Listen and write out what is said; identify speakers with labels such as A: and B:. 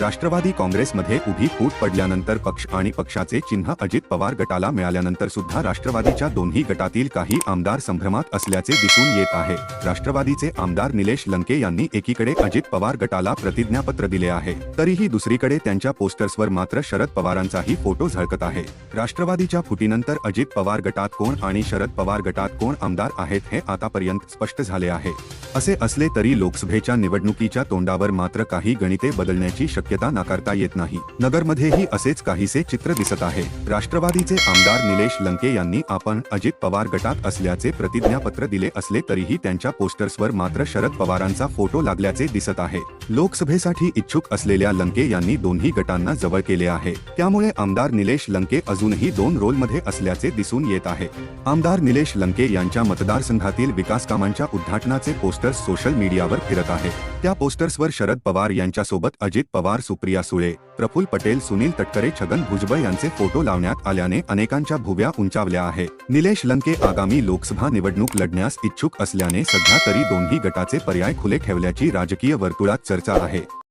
A: राष्ट्रवादी काँग्रेसमध्ये उभी फूट पडल्यानंतर पक्ष आणि पक्षाचे चिन्ह अजित पवार गटाला मिळाल्यानंतर सुद्धा राष्ट्रवादीच्या दोन्ही गटातील काही आमदार संभ्रमात असल्याचे दिसून येत आहे. राष्ट्रवादीचे आमदार निलेश लंके यांनी एकीकडे अजित पवार गटाला प्रतिज्ञापत्र दिले आहे. तरीही दुसरीकडे त्यांच्या पोस्टर्सवर मात्र शरद पवारांचाही फोटो झळकत आहे. राष्ट्रवादीच्या फुटीनंतर अजित पवार गटात कोण आणि शरद पवार गटात कोण आमदार आहेत हे आतापर्यंत स्पष्ट झाले आहे. असे असले तरी लोकसभेच्या निवडणुकीच्या तोंडावर मात्र काही गणिते बदलण्याची शक्यता नाकारता येत नाही. नगरमध्येही असेच काहीसे चित्र दिसत आहे. राष्ट्रवादीचे आमदार निलेश लंके यांनी आपण अजित पवार गटात असल्याचे प्रतिज्ञापत्र दिले असले तरीही त्यांच्या पोस्टर्सवर मात्र शरद पवारांचा फोटो लागल्याचे दिसत आहे. लोकसभेसाठी इच्छुक असलेल्या लंके यांनी दोन्ही गटांना जवळ केले आहे. त्यामुळे आमदार निलेश लंके अजूनही दोन रोलमध्ये असल्याचे दिसून येत आहे. आमदार निलेश लंके यांच्या मतदारसंघातील विकास कामांच्या उद्घाटनाचे पोस्टर्स सोशल मीडियावर फिरत आहे. त्या पोस्टर्सवर शरद पवार यांच्यासोबत अजित पवार सुप्रिया सुळे प्रफुल्ल पटेल सुनील तटकरे छगन भुजबळ यांचे फोटो लावण्यात आल्याने अनेकांच्या भुव्या उंचावल्या आहे. निलेश लंके आगामी लोकसभा निवडणूक लढण्यास इच्छुक असल्याने सध्या तरी दोन्ही गटाचे पर्याय खुले ठेवल्याची राजकीय वर्तुळात चर्चा आहे.